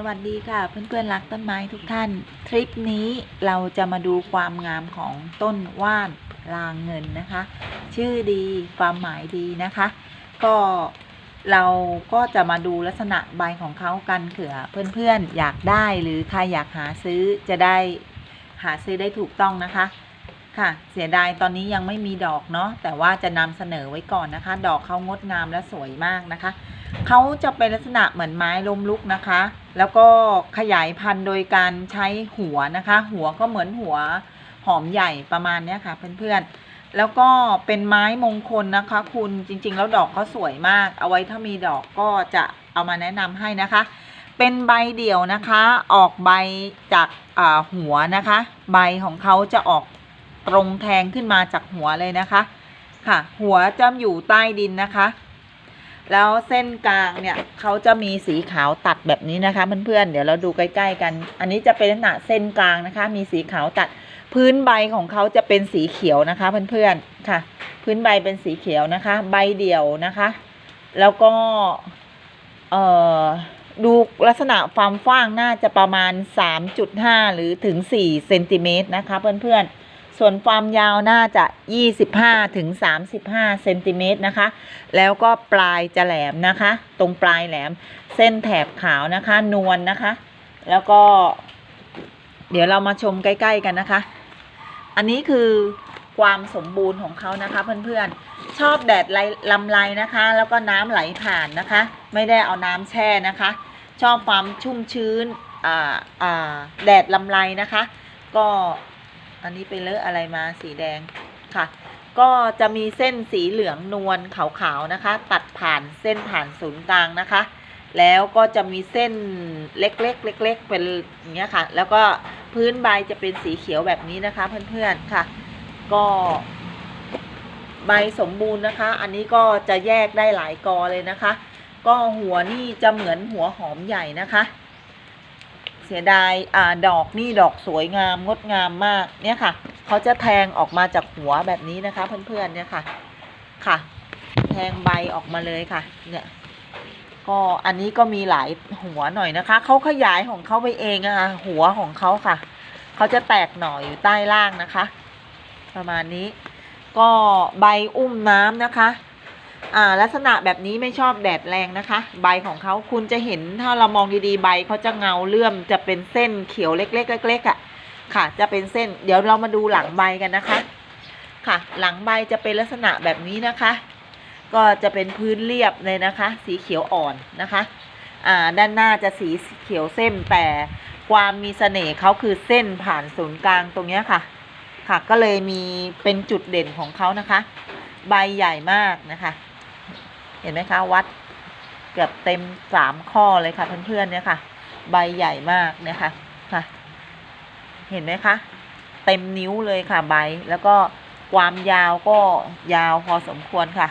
สวัสดีค่ะเพื่อนๆรักต้นไม้ทุกท่าน ทริปนี้เราจะมาดูความงามของต้นว่านรางเงินนะคะ ชื่อดีความหมายดีนะคะ ก็เราก็จะมาดูลักษณะใบของเขากันเผื่อเพื่อนๆอยากได้หรือใครอยากหาซื้อจะได้หาซื้อได้ถูกต้องนะคะ ค่ะเสียดายตอนนี้ยังไม่มีดอกเนาะแต่ว่าจะนำเสนอไว้ก่อนนะคะ ดอกเขางดงามและสวยมากนะคะเขาจะเป็นลักษณะเหมือนไม้ลมลุกนะคะ แล้วก็ขยายพันธุ์โดยการใช้หัวนะคะ หัวก็เหมือนหัวหอมใหญ่ประมาณนี้ค่ะเพื่อนๆ แล้วก็เป็นไม้มงคลนะคะ คุณจริงๆ แล้วดอกเขาสวยมาก เอาไว้ถ้ามีดอกก็จะเอามาแนะนำให้นะคะ เป็นใบเดี่ยวนะคะ ออกใบจากหัวนะคะ ใบของเขาจะออก ตรงแทงขึ้นมาจากหัวเลยนะคะค่ะ หัวจะอยู่ใต้ดินนะคะ แล้วเส้นกลางเนี่ยเขาจะมีสีขาวตัดแบบนี้นะคะเพื่อนๆเดี๋ยวเราดูใกล้ ๆ กัน อันนี้จะเป็นลักษณะเส้นกลางนะคะ มีสีขาวตัดพื้นใบของเขาจะเป็นสีเขียวนะคะเพื่อนๆค่ะ พื้นใบเป็นสีเขียวนะคะ ใบเดี่ยวนะคะ แล้วก็เอ่อดูลักษณะความกว้างน่าจะประมาณ 3.5 หรือถึง 4 เซนติเมตรนะคะเพื่อนๆ ส่วนความยาวน่าจะ 25ถึง35เซนติเมตรนะคะ แล้วก็ปลายจะแหลมนะคะ ตรงปลายแหลม เส้นแถบขาวนะคะ นวลนนะคะ แล้วก็ เดี๋ยวเรามาชมใกล้ ๆ กันนะคะ อันนี้คือความสมบูรณ์ของเขานะคะเพื่อนๆ ชอบแดดไลลำไรนะคะ แล้วก็น้ำไหลผ่านนะคะ ไม่ได้เอาน้ำแช่นะคะ ชอบความชุ่มชื้นแดดลำไรนะคะ ก็ อันนี้ไปเลอะอะไรมาสีแดงค่ะ ก็จะมีเส้นสีเหลืองนวลขาวๆนะคะ ตัดผ่านเส้นผ่านศูนย์กลางนะคะ แล้วก็จะมีเส้นเล็กๆเล็กๆเป็นอย่างเงี้ยค่ะ แล้วก็พื้นใบจะเป็นสีเขียวแบบนี้นะคะ เพื่อนๆค่ะ ก็ใบสมบูรณ์นะคะ อันนี้ก็จะแยกได้หลายกอเลยนะคะ ก็หัวนี่จะเหมือนหัวหอมใหญ่นะคะ เสียดายอ่าดอกนี่ดอกสวยงามงดงามมากเนี่ยค่ะเขาจะแทงออกมาจากหัวแบบนี้นะคะ เพื่อนๆเนี่ยค่ะค่ะ แทงใบออกมาเลยค่ะ เนี่ยก็อันนี้ก็มีหลายหัวหน่อยนะคะเขาขยายของเขาไปเองอะค่ะหัวของเขาค่ะเขาจะแตกหน่ออยู่ใต้ล่างนะคะ ประมาณนี้ ก็ใบอุ้มน้ำนะคะ อ่าลักษณะแบบนี้ไม่ชอบแดดแรงนะคะ ใบของเขาคุณจะเห็นถ้าเรามองดีๆ ใบเขาจะเงาเลื่อมจะเป็นเส้นเขียวเล็กๆเล็กๆอะค่ะ จะเป็นเส้น เดี๋ยวเรามาดูหลังใบกันนะคะ ค่ะ หลังใบจะเป็นลักษณะแบบนี้นะคะ ก็จะเป็นพื้นเรียบเลยนะคะ สีเขียวอ่อนนะคะอ่าด้านหน้าจะสีเขียวเส้นแต่ความมีเสน่ห์เขาคือเส้นผ่านศูนย์กลางตรงนี้ค่ะ ค่ะ ก็เลยมีเป็นจุดเด่นของเขานะคะ ใบใหญ่มากนะคะ เห็นไหมคะ วัดเกือบเต็มสามข้อเลยค่ะเพื่อนๆเนี่ยค่ะ ใบใหญ่มากเนี่ยค่ะค่ะ เห็นไหมคะ เต็มนิ้วเลยค่ะใบแล้วก็ความยาวก็ยาวพอสมควรค่ะ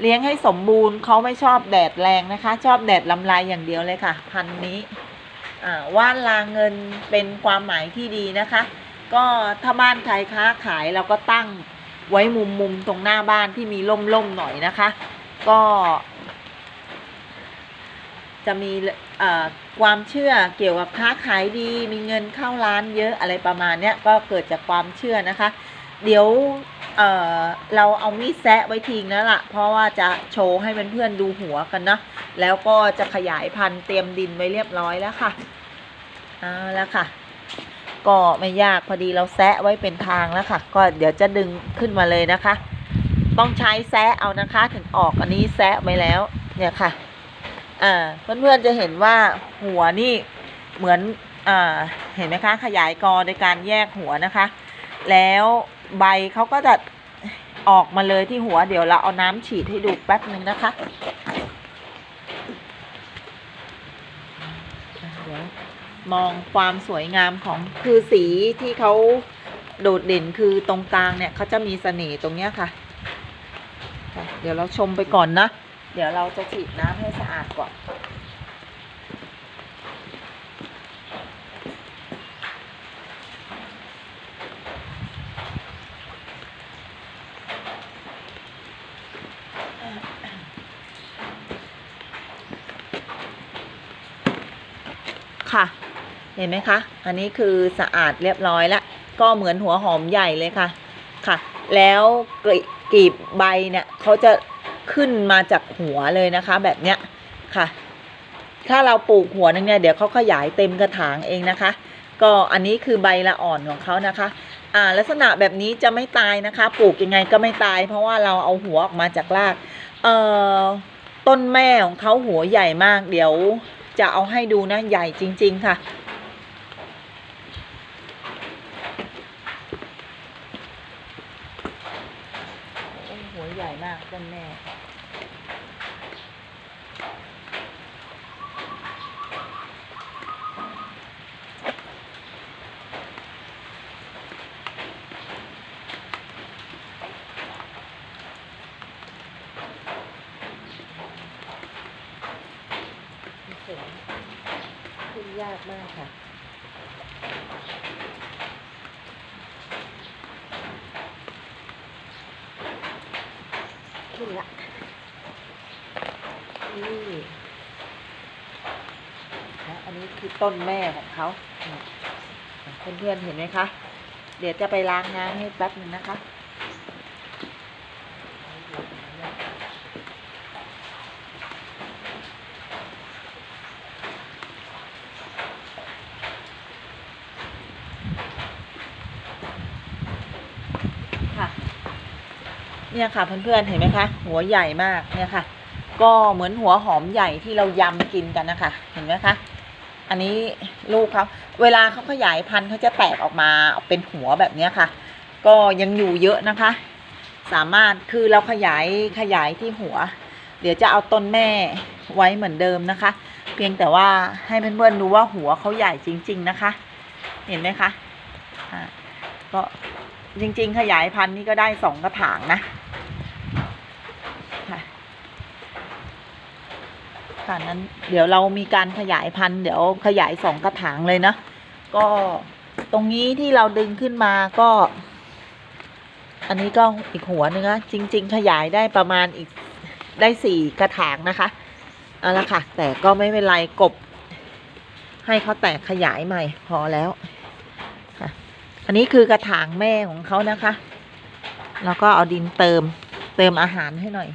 เลี้ยงให้สมบูรณ์เขาไม่ชอบแดดแรงนะคะ ชอบแดดลำลายอย่างเดียวเลยค่ะ พันนี้ว่านลาเงินเป็นความหมายที่ดีนะคะ ก็ถ้าบ้านใครค้าขายเราก็ตั้งไว้มุมมุมๆตรงหน้าบ้านที่มีร่มๆหน่อยนะคะ ก็จะมีความเชื่อเกี่ยวกับค้าขายดี มีเงินเข้าร้านเยอะอะไรประมาณเนี้ยก็เกิดจากความเชื่อนะคะ เดี๋ยวเเราเอามีดแซะไว้ทิ้งแล้วล่ะ เพราะว่าจะโชว์ให้เพื่อนๆดูหัวกันเนาะแล้วก็จะขยายพันธุ์เตรียมดินไว้เรียบร้อยแล้วค่ะเอาแล้วค่ะ ก็ไม่ยากพอดีเราแซะไว้เป็นทางแล้วค่ะ ก็เดี๋ยวจะดึงขึ้นมาเลยนะคะ ต้องใช้แซะเอานะคะถึงออกอันนี้แซะไว้แล้ว เนี่ยค่ะอ่าเพื่อนๆจะเห็นว่าหัวนี่เหมือนอ่าเห็นไหมคะ ขยายกอโดยการแยกหัวนะคะ แล้วใบเขาก็จะออกมาเลยที่หัวเดี๋ยวเราเอาน้ำฉีดให้ดูแป๊บหนึ่งนะคะเดี๋ยวมองความสวยงามของคือสีที่เขาโดดเด่นคือตรงกลางเนี่ยเขาจะมีเสน่ห์ตรงเนี้ยค่ะ ดี๋ยวเราชมไปก่อนนะ เดี๋ยวเราจะฉีดน้ำให้สะอาดก่อน ค่ะ เห็นไหมคะ อันนี้คือสะอาดเรียบร้อยแล้ว ก็เหมือนหัวหอมใหญ่เลยค่ะ ค่ะ แล้วกลี กีบใบเนี่ยเขาจะขึ้นมาจากหัวเลยนะคะ แบบเนี้ยค่ะ ถ้าเราปลูกหัวนึงเนี่ยเดี๋ยวเขาขยายเต็มกระถางเองนะคะ ก็อันนี้คือใบละอ่อนของเขานะคะอ่าลักษณะแบบนี้จะไม่ตายนะคะ ปลูกยังไงก็ไม่ตาย เพราะว่าเราเอาหัวออกมาจากรากเอ่อต้นแม่ของเขาหัวใหญ่มาก เดี๋ยวจะเอาให้ดูนะใหญ่จริง ๆ ค่ะ โอ้หัวใหญ่มา กต้นแม่ขึ้นยากมากค่ะ นี่และอั นี้คือต้นแม่ของเขาเพื่อนๆเห็นไหมคะ เดี๋ยวจะไปล้างน้ำให้แป๊บหนึ่งนะคะค่ะเนี่ยค่ะเพื่อนๆเห็นไหมคะ หัวใหญ่มากเนี่ยค่ะ ก็เหมือนหัวหอมใหญ่ที่เรายำกินกันนะคะ เห็นไหมคะ อันนี้ลูกเขาเวลาเขาขยายพันธุ์เขาจะแตกออกมาเป็นหัวแบบนี้ค่ะ ก็ยังอยู่เยอะนะคะ สามารถคือเราขยายขยายที่หัว เดี๋ยวจะเอาต้นแม่ไว้เหมือนเดิมนะคะ เพียงแต่ว่าให้เพื่อนๆดูว่าหัวเขาใหญ่จริง ๆนะคะ เห็นไหมคะอ่าก็จริง ๆ ขยายพันธุ์นี่ก็ได้สองกระถางนะ ค่ะนั้น เดี๋ยวเรามีการขยายพันธุ์เดี๋ยวขยายสองกระถางเลยนะ ก็ตรงนี้ที่เราดึงขึ้นมาก็ อันนี้ก็อีกหัวนึงนะจริง ๆ ขยายได้ประมาณอีกได้สี่กระถางนะคะเอาละค่ะ แต่ก็ไม่เป็นไรกบ ให้เขาแตกขยายใหม่พอแล้วค่ะ อันนี้คือกระถางแม่ของเขานะคะ แล้วก็เอาดินเติมเติมอาหารให้หน่อย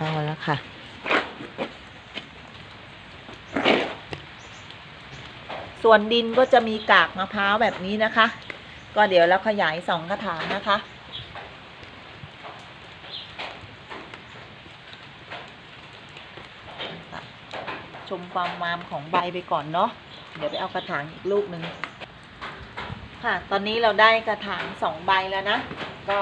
เอาแล้วค่ะ ส่วนดินก็จะมีกากมะพร้าวแบบนี้นะคะ ก็เดี๋ยวเราขยายสองกระถางนะคะชมความงามของใบไปก่อนเนาะ เดี๋ยวไปเอากระถางอีกลูกหนึ่งค่ะ ตอนนี้เราได้กระถางสองใบแล้วนะ ก็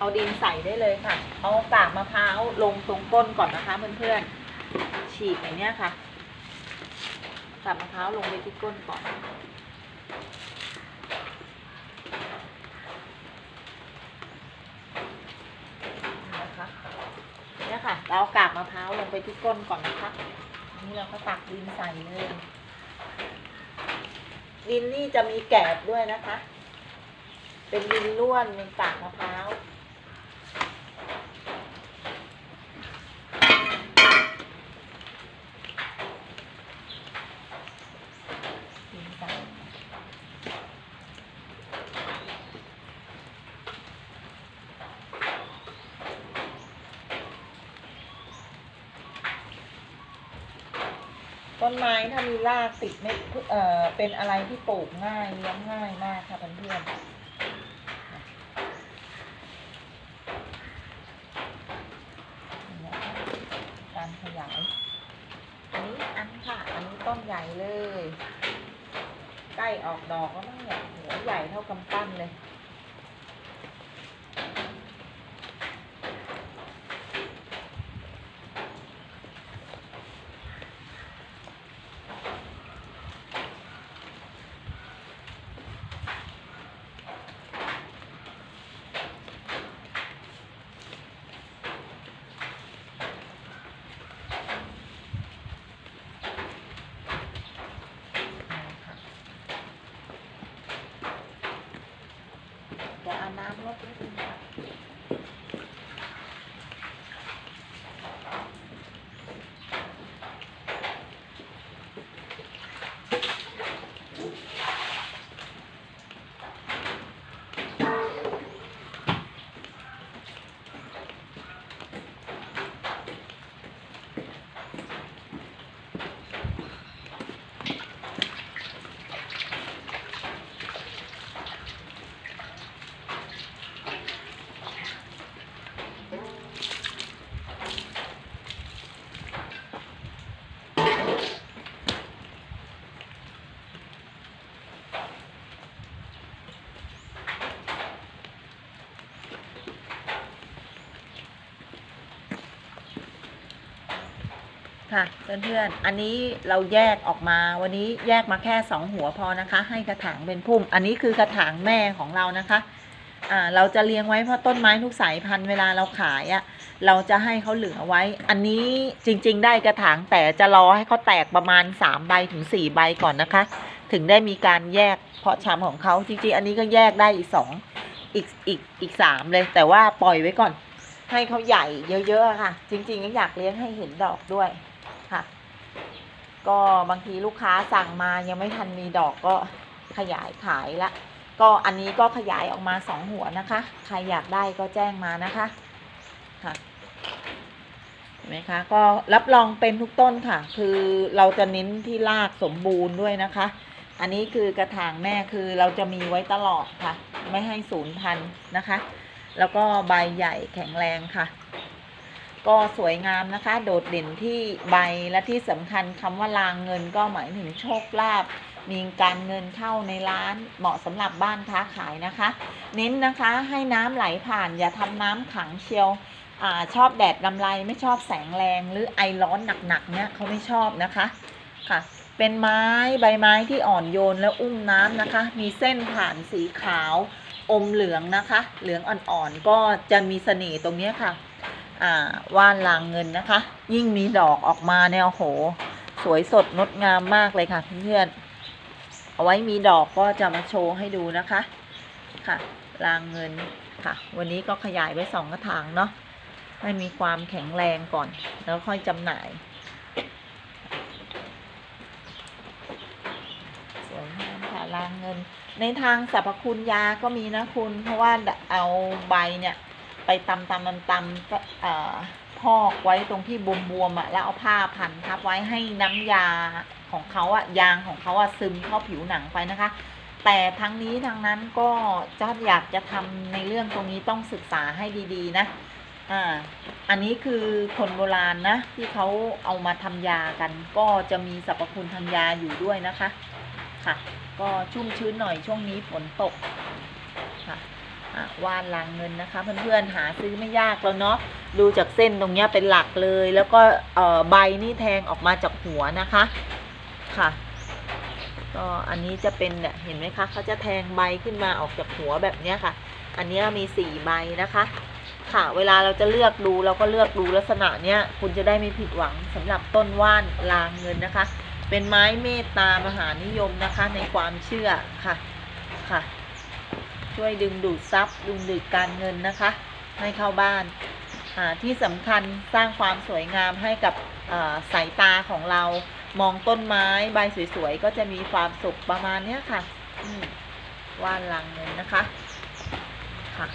เอาดินใส่ได้เลยค่ะ เอากากมะพร้าวลงตรงก้นก่อนนะคะเพื่อนๆ ฉีกอย่างเนี้ยค่ะกากมะพร้าวลงไปที่ก้นก่อน นะคะเนี่ยค่ะ เราเอากากมะพร้าวลงไปที่ก้นก่อนนะคะ นี่เราก็ตักดินใส่เลย ดินนี่จะมีแกบด้วยนะคะ เป็นดินล้วนเป็นกากมะพร้าว ดินใส่ ต้นไม้ถ้ามีรากติดไม่เอ่อเป็นอะไรที่ปลูกง่ายเลี้ยงง่ายมากค่ะเพื่อนๆการขยาย อันนี้อันค่ะ อันนี้ต้นใหญ่เลย ใกล้ออกดอกแล้วมั้งเนี่ยหัวใหญ่เท่ากำปั้นเลย น ค่ะเพื่อนๆ อันนี้เราแยกออกมา วันนี้แยกมาแค่สองหัวพอนะคะ ให้กระถางเป็นพุ่ม อันนี้คือกระถางแม่ของเรานะคะอ่าเราจะเลี้ยงไว้เพราะต้นไม้ทุกสายพันธุ์เวลาเราขายอะ่ะเราจะให้เขาเหลือไว้ อันนี้จริง ๆ ได้กระถางแต่จะรอให้เขาแตกประมาณ3ใบถึง4ใบก่อนนะคะ ถึงได้มีการแยกเพาะชำของเขาจริงๆอันนี้ก็แยกได้อีกสองอีกอีกอีกสามเลย แต่ว่าปล่อยไว้ก่อน ให้เขาใหญ่เยอะๆค่ะ จริง ๆ ก็อยากเลี้ยงให้เห็นดอกด้วย ก็บางทีลูกค้าสั่งมายังไม่ทันมีดอกก็ขยายขายละก็อันนี้ก็ขยายออกมาสองหัวนะคะ ใครอยากได้ก็แจ้งมานะคะค่ะเห็นไหมคะก็รับรองเป็นทุกต้นค่ะ คือเราจะเน้นที่รากสมบูรณ์ด้วยนะคะ อันนี้คือกระถางแม่คือเราจะมีไว้ตลอดค่ะ ไม่ให้สูญพันธุ์นะคะ แล้วก็ใบใหญ่แข็งแรงค่ะ ก็สวยงามนะคะ โดดเด่นที่ใบและที่สำคัญคำว่าลางเงินก็หมายถึงโชคลาภมีการเงินเข้าในร้านเหมาะสำหรับบ้านค้าขายนะคะ เน้นนะคะให้น้ำไหลผ่านอย่าทำน้ำขังเชียวอชอบแดดลำไรไม่ชอบแสงแรงหรือไอร้อนหนักๆเนี่ยเขาไม่ชอบนะคะค่ะ เป็นไม้ใบไม้ที่อ่อนโยนและอุ้มน้ำนะคะ มีเส้นผ่านสีขาว อมเหลืองนะคะ เหลืองอ่อนๆก็จะมีเสน่ห์ตรงนี้ค่ะ อ่าว่านลางเงินนะคะ ยิ่งมีดอกออกมาเนี่ยโอ้โห สวยสดงดงามมากเลยค่ะเพื่อนๆเอาไว้มีดอกก็จะมาโชว์ให้ดูนะคะค่ะลางเงินค่ะ วันนี้ก็ขยายไว้สองกระถางเนาะให้มีความแข็งแรงก่อน แล้วค่อยจำหน่ายสวยงามค่ะลางเงิน ในทางสรรพคุณยาก็มีนะคุณ เพราะว่าเอาใบเนี่ย ไปตำตำตำตำก็เอ่อพอกไว้ตรงที่บวมบวมๆอะแล้วเอาผ้าพันทับไว้ให้น้ำยาของเขาอะยางของเขาอะซึมเข้าผิวหนังไปนะคะ แต่ทั้งนี้ทั้งนั้นก็จะอยากจะทำในเรื่องตรงนี้ต้องศึกษาให้ดีๆนะอ่าอันนี้คือคนโบราณนะที่เขาเอามาทำยากัน ก็จะมีสรรพคุณทางยาอยู่ด้วยนะคะค่ะ ก็ชุ่มชื้นหน่อยช่วงนี้ฝนตก ว่านลางเงินนะคะเพื่อนๆหาซื้อไม่ยากแล้วเนาะดูจากเส้นตรงเนี้ยเป็นหลักเลย แล้วก็ใบนี่แทงออกมาจากหัวนะคะค่ะก็อันนี้จะเป็นเนี่ยเห็นไหมคะเขาจะแทงใบขึ้นมาออกจากหัวแบบเนี้ยค่ะ อันนี้มีสี่ใบนะคะ ค่ะเวลาเราจะเลือกดูเราก็เลือกดูลักษณะเนี้ยคุณจะได้ไม่ผิดหวังสำหรับต้นว่านลางเงินนะคะ เป็นไม้เมตตามหานิยมนะคะในความเชื่อค่ะค่ะ ช่วยดึงดูดทรัพย์ ดึงดูดการเงินนะคะ ให้เข้าบ้านที่สำคัญสร้างความสวยงามให้กับสายตาของเรามองต้นไม้ใบสวยๆ ก็จะมีความสุขประมาณนี้ค่ะว่านลังเงินนะคะค่ะ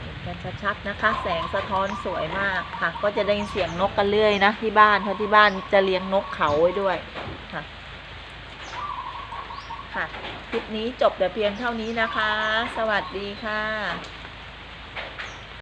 เห็นกันชัดๆนะคะ แสงสะท้อนสวยมากค่ะ ก็จะได้ยินเสียงนกกันเรื่อยนะที่บ้านเพราะที่บ้านจะเลี้ยงนกเขาไว้ด้วย ค่ะ คลิปนี้จบแต่เพียงเท่านี้นะคะ สวัสดีค่ะ